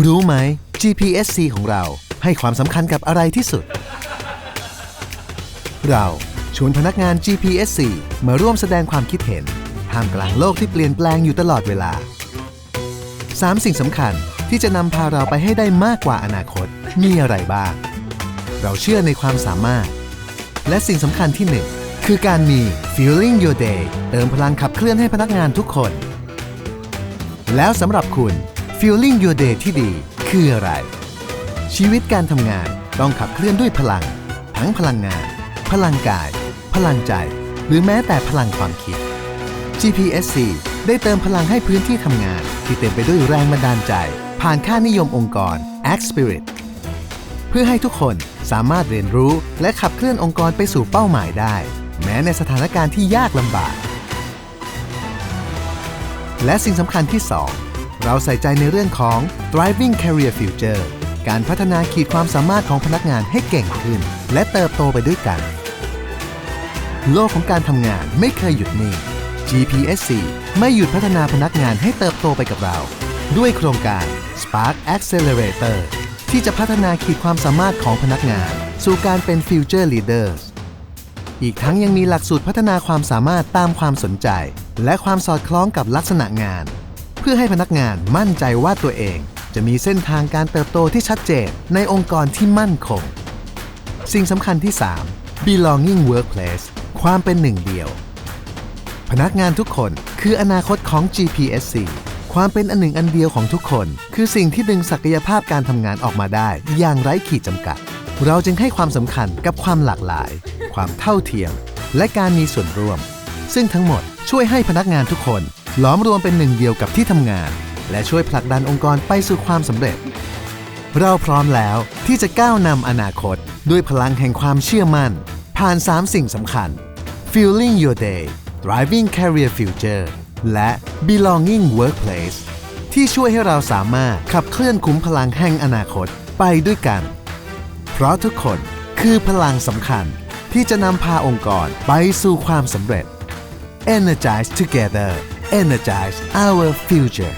รู้ไหม GPSC ของเราให้ความสำคัญกับอะไรที่สุด เราชวนพนักงาน GPSC มาร่วมแสดงความคิดเห็นท่ามกลางโลกที่เปลี่ยนแปลงอยู่ตลอดเวลา 3 สิ่งสำคัญที่จะนำพาเราไปให้ได้มากกว่าอนาคต มีอะไรบ้าง เราเชื่อในความสามารถ และสิ่งสำคัญที่หนึ่งคือการมี Feeling Your Day เติมพลังขับเคลื่อนให้พนักงานทุกคน แล้วสำหรับคุณ Feeling Your Day ที่ดี คืออะไร ชีวิตการทำงานต้องขับเคลื่อนด้วยพลัง ทั้งพลังงาน พลังกาย พลังใจ หรือแม้แต่พลังความคิด GPSC ได้เติมพลังให้พื้นที่ทำงาน ที่เต็มไปด้วยแรงบันดาลใจ ผ่านค่านิยมองค์กร Act Spirit เพื่อให้ทุกคนสามารถเรียนรู้และขับเคลื่อนองค์กรไปสู่เป้าหมายได้ แม้ในสถานการณ์ที่ยากลำบาก และสิ่งสำคัญที่ 2 เราใส่ใจในเรื่องของ driving career future การพัฒนาขีดความสามารถของพนักงานให้เก่งขึ้น และเติบโตไปด้วยกัน โลกของการทำงานไม่เคยหยุดนิ่ง GPSC ไม่หยุดพัฒนาพนักงานให้เติบโตไปกับเรา ด้วยโครงการ Spark Accelerator ที่จะพัฒนาขีดความสามารถของพนักงาน สู่การเป็น Future Leaders อีกทั้งยังมีหลักสูตรพัฒนาความสามารถตามความสนใจ และความสอดคล้องกับลักษณะงาน เพื่อให้พนักงานมั่นใจว่าตัวเอง จะมีเส้นทางการเติบโตที่ชัดเจนในองค์กรที่มั่นคง สิ่งสำคัญที่ 3 belonging workplace ความเป็นหนึ่งเดียว พนักงานทุกคนคืออนาคตของ GPSC ความเป็นอันหนึ่งอันเดียวของทุกคน คือสิ่งที่ดึงศักยภาพการทำงานออกมาได้ อย่างไร้ขีดจำกัด เราจึงให้ความสำคัญกับความหลากหลาย ความเท่าเทียม และการมีส่วนร่วม ซึ่งทั้งหมดช่วยให้พนักงานทุกคน ลอมรวมเป็นหนึ่งเดียวกับที่ทำงาน และช่วยผลักดันองค์กรไปสู่ความสำเร็จ เราพร้อมแล้วที่จะก้าวนำอนาคต ด้วยพลังแห่งความเชื่อมั่น ผ่าน 3 สิ่งสำคัญ Fueling Your Day Driving Career Future และ Belonging Workplace ที่ช่วยให้เราสามารถขับเคลื่อนคุ้มพลังแห่งอนาคตไปด้วยกัน เพราะทุกคนคือพลังสำคัญที่จะนำพาองค์กรไปสู่ความสำเร็จ Energize together Energize our future